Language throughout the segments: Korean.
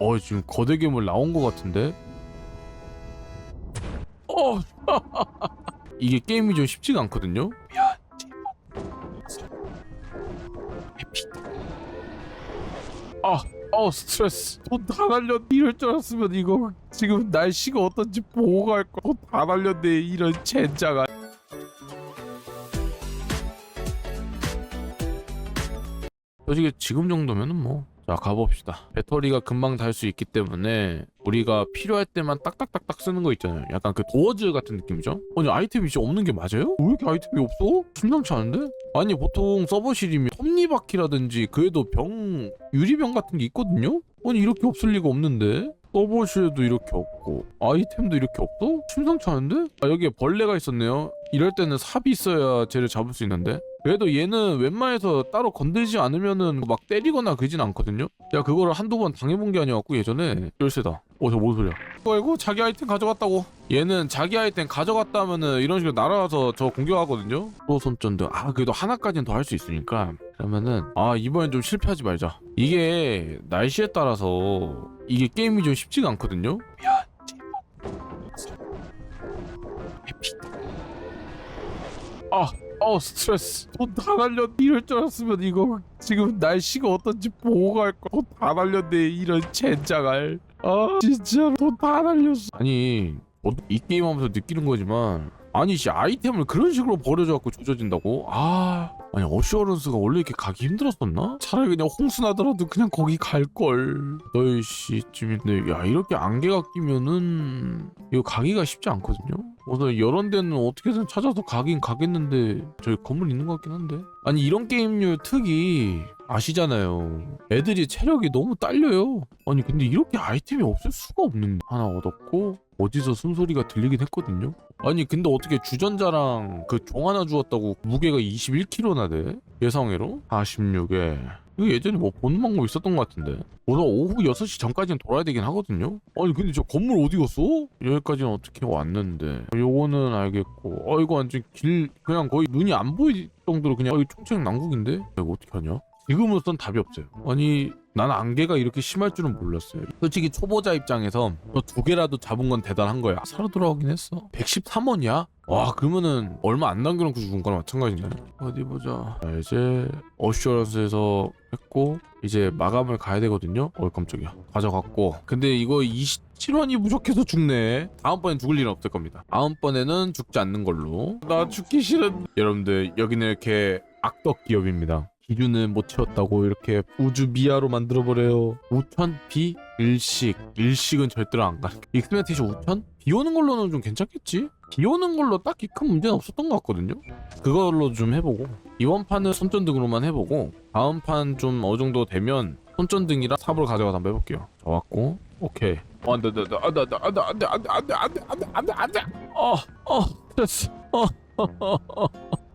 어 지금 거대 괴물 나온 것 같은데? 어. 이게 게임이 좀 쉽지가 않거든요? 아, 어 스트레스. 돈다 날렸 이럴 줄 알았으면 이거 지금 날씨가 어떤지 보고 갈 거 돈다 날렸네 이런 젠장아 솔직히 지금 정도면은 뭐. 자, 가봅시다. 배터리가 금방 달 수 있기 때문에 우리가 필요할 때만 딱딱딱딱 쓰는 거 있잖아요. 약간 그 도어즈 같은 느낌이죠? 아니, 아이템이 진짜 없는 게 맞아요? 왜 이렇게 아이템이 없어? 심상치 않은데? 아니, 보통 서버실이면 톱니바퀴라든지 그래도 병, 유리병 같은 게 있거든요? 아니, 이렇게 없을 리가 없는데? 서버실에도 이렇게 없고 아이템도 이렇게 없어? 심상치 않은데? 아 여기에 벌레가 있었네요 이럴 때는 삽이 있어야 쟤를 잡을 수 있는데 그래도 얘는 웬만해서 따로 건들지 않으면은 막 때리거나 그러진 않거든요? 야 그거를 한두 번 당해본 게 아니었고 예전에. 열쇠다. 어 저 뭔 소리야? 아이고 자기 아이템 가져갔다고. 얘는 자기 아이템 가져갔다 하면은 이런 식으로 날아와서 저 공격하거든요? 또 손전등 아 그래도 하나까지는 더 할 수 있으니까. 그러면은 아 이번엔 좀 실패하지 말자. 이게 날씨에 따라서 이게 게임이 좀 쉽지가 않거든요? 아, 어 스트레스. 돈 다 날렸 이럴 줄 알았으면 이거 지금 날씨가 어떤지 보고 갈거 돈 다 날렸네 이런 젠장알 아 진짜 돈 다 날렸어. 아니 뭐, 이 게임 하면서 느끼는 거지만 아니 씨 아이템을 그런 식으로 버려줘갖고 조져진다고? 아 아니 어시어런스가 원래 이렇게 가기 힘들었었나? 차라리 그냥 홍수 나더라도 그냥 거기 갈걸 너희 씨쯤인데 야 이렇게 안개가 끼면은 이거 가기가 쉽지 않거든요? 그래서 이런 데는 어떻게든 찾아서 가긴 가겠는데 저기 건물 있는 것 같긴 한데 아니 이런 게임류 특이 아시잖아요 애들이 체력이 너무 딸려요 아니 근데 이렇게 아이템이 없을 수가 없는데 하나 얻었고 어디서 숨소리가 들리긴 했거든요 아니 근데 어떻게 주전자랑 그 종 하나 주었다고 무게가 21kg나 돼? 예상외로? 46에 이거 예전에 뭐 보는 방법 있었던 것 같은데 오늘 오후 6시 전까지는 돌아야 되긴 하거든요 아니 근데 저 건물 어디 갔어? 여기까지는 어떻게 왔는데 요거는 알겠고 어 이거 완전 길 그냥 거의 눈이 안 보일 정도로 그냥 어, 이거 총책 난국인데 이거 어떻게 하냐? 지금으로선 답이 없어요 아니 나는 안개가 이렇게 심할 줄은 몰랐어요. 솔직히 초보자 입장에서 너두 개라도 잡은 건 대단한 거야. 살아 돌아오긴 했어. 113원이야? 와 그러면은 얼마 안 남겨놓고 죽은 거랑 마찬가지네. 어디 보자. 자, 이제 어슈어런스에서 했고 이제 마감을 가야 되거든요. 어 깜짝이야. 가져갔고. 근데 이거 27원이 부족해서 죽네. 다음번엔 죽을 일은 없을 겁니다. 다음번에는 죽지 않는 걸로. 나 죽기 싫은. 여러분들 여기는 이렇게 악덕 기업입니다 기준은 못 채웠다고 이렇게 우주 미아로 만들어버려요 우천 비 일식 일식은 절대로 안 가는 익스멘테이션 우천 비 오는 걸로는 좀 괜찮겠지 비 오는 걸로 딱히 큰 문제는 없었던 것 같거든요 그걸로 좀 해보고 이번 판은 손전등으로만 해보고 다음 판 좀 어느 정도 되면 손전등이랑 삽을 가져가서 한번 해볼게요 좋았고 오케이 어, 안돼 안돼 안돼 안돼 안돼 안돼 안돼 안돼 안돼 안돼 안돼 안돼 어어 됐어 어어어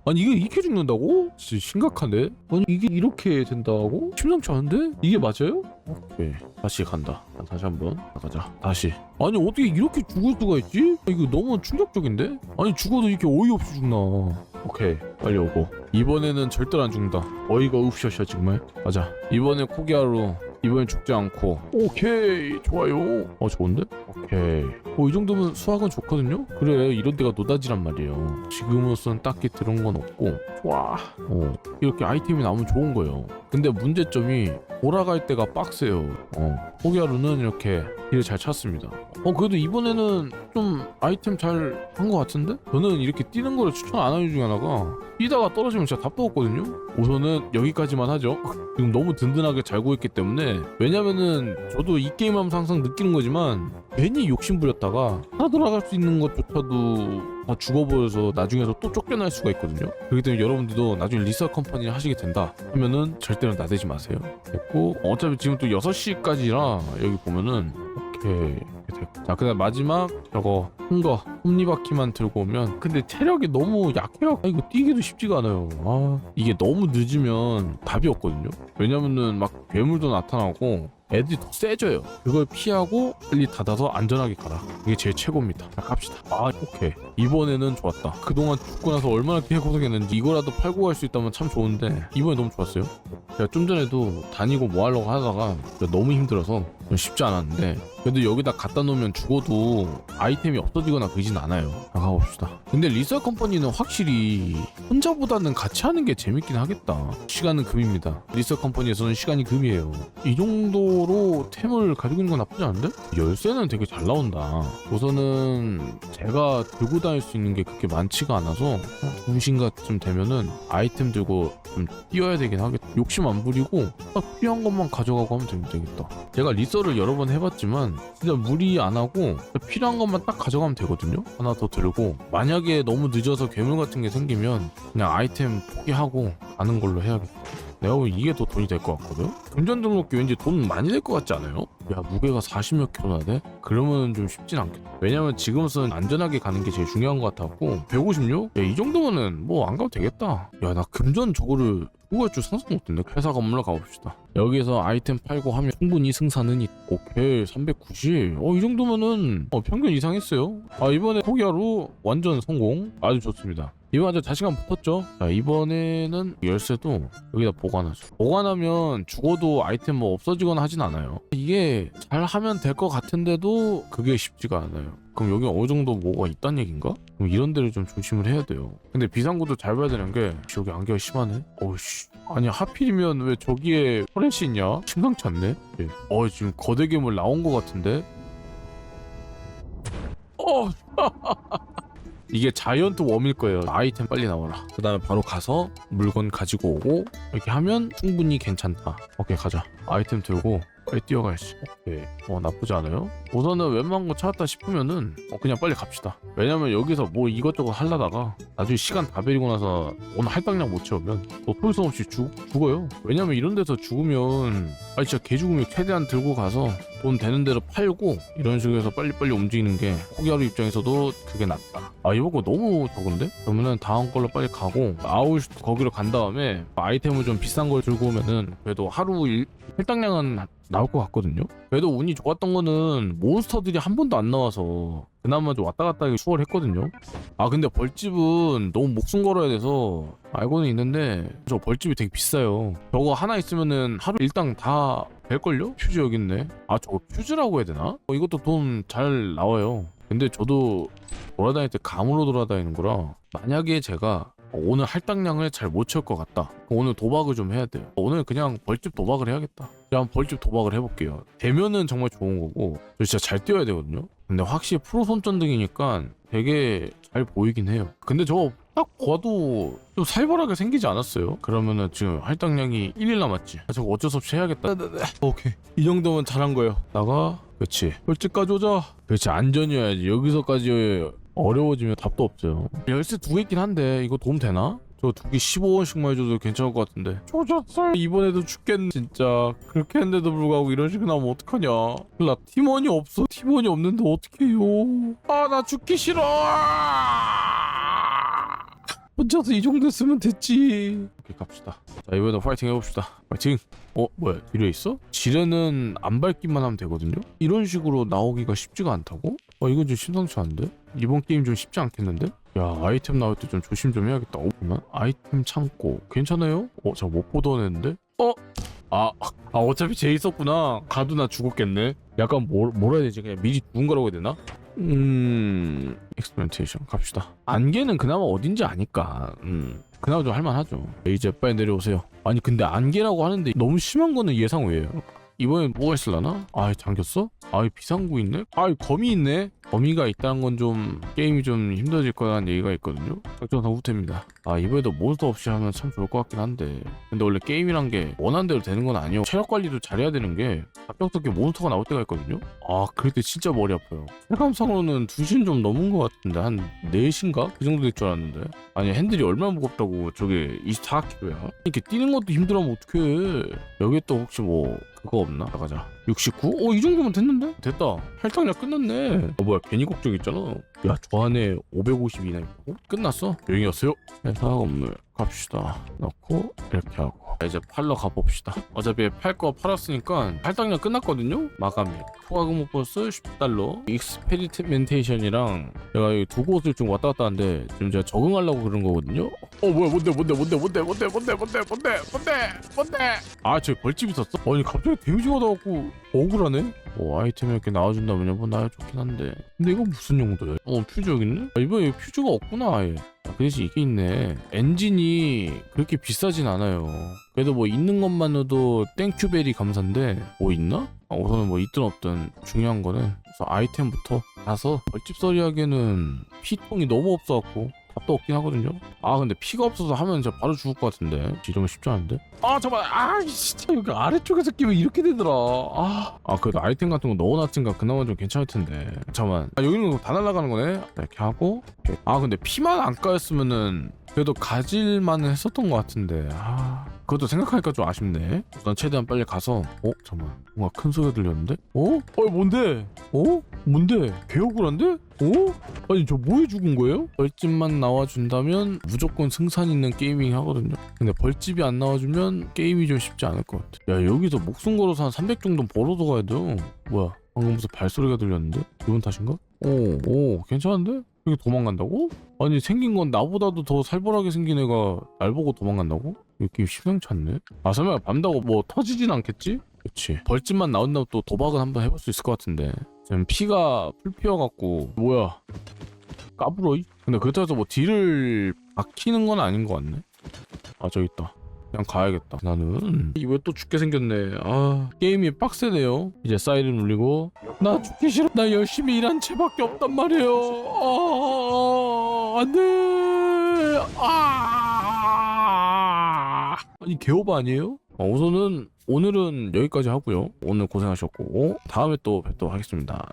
아니 이게 이렇게 죽는다고? 진짜 심각한데? 아니 이게 이렇게 된다고? 심상치 않은데? 이게 맞아요? 오케이 다시 간다 다시 한번 가자 다시 아니 어떻게 이렇게 죽을 수가 있지? 이거 너무 충격적인데? 아니 죽어도 이렇게 어이없이 죽나 오케이 빨리 오고 이번에는 절대로 안 죽는다 어이가 없으셔 정말 가자 이번에 코기하루 이번엔 죽지 않고. 오케이 좋아요. 어 좋은데? 오케이. 어 이 정도면 수학은 좋거든요? 그래 이런 데가 노다지란 말이에요. 지금으로선 딱히 들은 건 없고. 좋아. 어 이렇게 아이템이 나오면 좋은 거예요. 근데 문제점이 돌아갈 때가 빡세요. 어 포기하루는 이렇게 길을 잘 찾습니다. 어 그래도 이번에는 좀 아이템 잘 한 것 같은데? 저는 이렇게 뛰는 거를 추천 안 하는 중에 하나가 뛰다가 떨어지면 진짜 답도 없거든요? 우선은 여기까지만 하죠. 지금 너무 든든하게 잘 구했기 때문에 왜냐면은 저도 이 게임 하면서 항상 느끼는 거지만 괜히 욕심 부렸다가 하나 돌아갈 수 있는 것조차도 다 죽어버려서 나중에서 또 쫓겨날 수가 있거든요. 그렇기 때문에 여러분들도 나중에 리서 컴퍼니 하시게 된다 하면은 절대로 나대지 마세요. 됐고 어차피 지금 또 6시까지라 여기 보면은 이렇게 됐고. 자 그다음 마지막 저거 큰거 톱니바퀴만 들고 오면 근데 체력이 너무 약해요. 아, 이거 뛰기도 쉽지가 않아요. 아 이게 너무 늦으면 답이 없거든요. 왜냐면은 막 괴물도 나타나고 애들이 더 세져요. 그걸 피하고 빨리 닫아서 안전하게 가라. 이게 제일 최고입니다. 자 갑시다. 아 오케이. 이번에는 좋았다. 그동안 죽고 나서 얼마나 개고생했는지 이거라도 팔고 갈 수 있다면 참 좋은데 이번에 너무 좋았어요. 제가 좀 전에도 다니고 뭐 하려고 하다가 너무 힘들어서 좀 쉽지 않았는데 그래도 여기다 갖다 놓으면 죽어도 아이템이 없어지거나 그러진 않아요. 자, 가봅시다. 근데 리서 컴퍼니는 확실히 혼자보다는 같이 하는 게 재밌긴 하겠다. 시간은 금입니다. 리서 컴퍼니에서는 시간이 금이에요. 이 정도로 템을 가지고 있는 건 나쁘지 않은데? 열쇠는 되게 잘 나온다. 우선은 제가 들고 다닐 수 있는 게 그렇게 많지가 않아서 2시간쯤 되면은 아이템 들고 좀 뛰어야 되긴 하겠다 욕심 안 부리고 딱 필요한 것만 가져가고 하면 되겠다. 제가 리서를 여러 번 해봤지만 진짜 무리 안 하고 필요한 것만 딱 가져가면 되거든요? 하나 더 들고. 만약에 너무 늦어서 괴물 같은 게 생기면 그냥 아이템 포기하고 가는 걸로 해야겠다 내가 보기엔 이게 더 돈이 될 것 같거든? 금전 등록기 왠지 돈 많이 될 것 같지 않아요? 야 무게가 40몇 킬로나 돼? 그러면 좀 쉽진 않겠다 왜냐면 지금은 안전하게 가는 게 제일 중요한 것 같았고 156? 야 이 정도면은 뭐 안 가도 되겠다 야 나 금전 저거를 후할 줄 상상 못했네 회사 건물로 가봅시다. 여기서 아이템 팔고 하면 충분히 승산은 있 오케이 390 어 이 정도면은 어, 평균 이상 했어요. 아 이번에 포기하루 완전 성공. 아주 좋습니다. 이번 아주 자신감 붙었죠? 자 이번에는 열쇠도 여기다 보관하죠. 보관하면 죽어도 아이템 뭐 없어지거나 하진 않아요. 이게 잘 하면 될 것 같은데도 그게 쉽지가 않아요 그럼 여기 어느 정도 뭐가 있단 얘긴가? 그럼 이런 데를 좀 조심을 해야 돼요 근데 비상구도 잘 봐야 되는 게 여기 안개가 심하네? 어우씨 아니 하필이면 왜 저기에 포렌시 있냐? 심상치 않네? 예. 어 지금 거대 괴물 나온 것 같은데? 어 이게 자이언트 웜일 거예요. 아이템 빨리 나와라. 그 다음에 바로 가서 물건 가지고 오고 이렇게 하면 충분히 괜찮다. 오케이 가자. 아이템 들고 빨리 뛰어가야지. 오케이. 어 나쁘지 않아요. 우선은 웬만한 거 찾았다 싶으면은 어, 그냥 빨리 갑시다. 왜냐면 여기서 뭐 이것저것 하려다가 나중에 시간 다 베리고 나서 오늘 할당량 못 채우면 또 폴수 없이 죽, 죽어요. 왜냐면 이런 데서 죽으면 아 진짜 개 죽으면 최대한 들고 가서 돈 되는 대로 팔고 이런 식으로 해서 빨리빨리 움직이는 게 포기하루 입장에서도 그게 낫다. 아 이번 거 너무 적은데? 그러면은 다음 걸로 빨리 가고 아웃 거기로 간 다음에 아이템을 좀 비싼 걸 들고 오면은 그래도 하루 일, 할당량은 나올 것 같거든요. 그래도 운이 좋았던 거는 몬스터들이 한 번도 안 나와서 그나마 좀 왔다 갔다 하기 수월했거든요. 아 근데 벌집은 너무 목숨 걸어야 돼서 알고는 있는데 저 벌집이 되게 비싸요. 저거 하나 있으면은 하루 일당 다 될걸요? 퓨즈 여기 있네. 아 저거 퓨즈라고 해야 되나? 어, 이것도 돈 잘 나와요. 근데 저도 돌아다닐 때 감으로 돌아다니는 거라 만약에 제가 오늘 할당량을 잘 못 채울 것 같다. 오늘 도박을 좀 해야 돼요. 오늘 그냥 벌집 도박을 해야겠다. 그냥 벌집 도박을 해볼게요. 되면은 정말 좋은 거고 저 진짜 잘 뛰어야 되거든요. 근데 확실히 프로 손전등이니까 되게 잘 보이긴 해요. 근데 저거 딱 봐도 좀 살벌하게 생기지 않았어요? 그러면은 지금 할당량이 1일 남았지. 아, 저거 어쩔 수 없이 해야겠다. 오케이. 이 정도면 잘한 거예요. 나가. 그렇지. 벌집까지 오자. 그렇지. 안전이어야지. 여기서까지 어려워지면 답도 없어요. 열쇠 두 개 있긴 한데 이거 도움 되나? 저 두 개 15원씩만 해줘도 괜찮을 것 같은데. 조졌어. 이번에도 죽겠네. 진짜. 그렇게 했는데도 불구하고 이런 식으로 나오면 어떡하냐. 나 팀원이 없어. 팀원이 없는데 어떡해요. 아, 나 죽기 싫어. 혼자서 이 정도 쓰면 됐지. 오케이, 갑시다. 자, 이번에도 파이팅 해봅시다. 파이팅! 어, 뭐야, 뒤에 있어? 지뢰는 안 밟기만 하면 되거든요? 이런 식으로 나오기가 쉽지가 않다고? 어, 이건 좀 심상치 않은데? 이번 게임 좀 쉽지 않겠는데? 야, 아이템 나올 때 좀 조심 좀 해야겠다. 어, 보면 아이템 창고. 괜찮아요? 어, 저 못 보던 애인데? 어? 아, 아, 어차피 쟤 있었구나. 가도 나 죽었겠네. 약간 뭐, 뭐라 해야 되지? 그냥 미리 거라고 해야 되나? 음, 익스페리멘테이션 갑시다. 안개는 그나마 어딘지 아니까. 음. 그나마 좀 할만하죠. 이제 빨리 내려오세요. 아니 근데 안개라고 하는데 너무 심한 거는 예상 외예요. 이번엔 뭐가 있을라나? 아 잠겼어? 아 비상구 있네? 아 거미 있네? 거미가 있다는 건 좀 게임이 좀 힘들어질 거라는 얘기가 있거든요. 작전 후퇴입니다. 아 이번에도 몬스터 없이 하면 참 좋을 것 같긴 한데 근데 원래 게임이란 게 원하는 대로 되는 건 아니에요. 체력 관리도 잘해야 되는 게 갑작스럽게 몬스터가 나올 때가 있거든요. 아 그럴 때 진짜 머리 아파요. 체감상으로는 2시는 좀 넘은 것 같은데 한 4시인가? 그 정도 될 줄 알았는데 아니 핸들이 얼마나 무겁다고 저게 24kg야? 이렇게 뛰는 것도 힘들어하면 어떡해 여기 또 혹시 뭐 그거 없나? 나가자 69? 어 이 정도면 됐는데? 됐다 할당량 끝났네 어 뭐야 괜히 걱정 있잖아 야 저 안에 550이나 있고? 끝났어. 여기였어요? 회사 업무 갑시다. 넣고 이렇게 하고. 자, 이제 팔러 가봅시다. 어차피 팔 거 팔았으니까 할당량 끝났거든요? 마감이 초과금 못 벌스 10달러. 익스페리멘테이션이랑 제가 여기 두 곳을 좀 왔다 갔다 하는데 지금 제가 적응하려고 그런 거거든요? 어 뭐야 뭔데 뭔데 뭔데 뭔데 뭔데 뭔데 뭔데 뭔데 뭔데 뭔데? 아저 벌집 있었어? 아니 갑자기 데미지가 나갖고 억울하네 뭐 아이템 이렇게 나와준다면 뭐 나야 좋긴 한데. 근데 이거 무슨 용도야? 어 퓨즈 여기 있네? 아, 이번에 퓨즈가 없구나 아예. 아, 그 대신 이게 있네. 엔진이 그렇게 비싸진 않아요. 그래도 뭐 있는 것만으로도 땡큐벨이 감사인데 뭐 있나? 아, 우선은 뭐 있든 없든 중요한 거는 그래서 아이템부터 가서 벌집 서리 하기에는 피통이 너무 없어갖고 답도 없긴 하거든요. 아 근데 피가 없어서 하면 진짜 바로 죽을 것 같은데. 이러면 쉽지 않은데? 아 잠깐만. 아 진짜 여기 아래쪽에서 끼면 이렇게 되더라. 아, 아 그래도 아이템 같은 거 넣어놨으니까 그나마 좀 괜찮을 텐데. 잠깐만. 아 여기는 다 날아가는 거네? 이렇게 하고. 아 근데 피만 안 까였으면은 그래도 가질만은 했었던 것 같은데. 아 그것도 생각하니까 좀 아쉽네 난 최대한 빨리 가서 어? 잠깐만 뭔가 큰 소리가 들렸는데? 어? 어 뭔데? 어? 뭔데? 개 억울한데? 어? 아니 저 뭐해 죽은 거예요? 벌집만 나와준다면 무조건 승산 있는 게이밍 하거든요 근데 벌집이 안 나와주면 게임이 좀 쉽지 않을 것 같아 야 여기서 목숨 걸어서 한 300 정도 벌어도 가야 돼요 뭐야 방금 무슨 발소리가 들렸는데? 기분 탓인가? 오, 오 괜찮은데? 여기 도망간다고? 아니 생긴 건 나보다도 더 살벌하게 생긴 애가 날 보고 도망간다고? 느낌 심상치 않네? 아 설마 밤다고 뭐 터지진 않겠지? 그치. 벌집만 나온다면 또 도박은 한번 해볼 수 있을 것 같은데. 지금 피가 풀 피어갖고 뭐야. 까불어이? 근데 그렇다고 뭐 딜을 박히는 건 아닌 것 같네? 아 저기 있다. 그냥 가야겠다. 나는. 이게 왜또 죽게 생겼네. 아 게임이 빡세네요. 이제 사이렌 울리고. 나 죽기 싫어. 나 열심히 일한 채밖에 없단 말이에요. 아 안돼. 아 아니 개오바 아니에요? 어, 우선은 오늘은 여기까지 하고요 오늘 고생하셨고 다음에 또 뵙도록 하겠습니다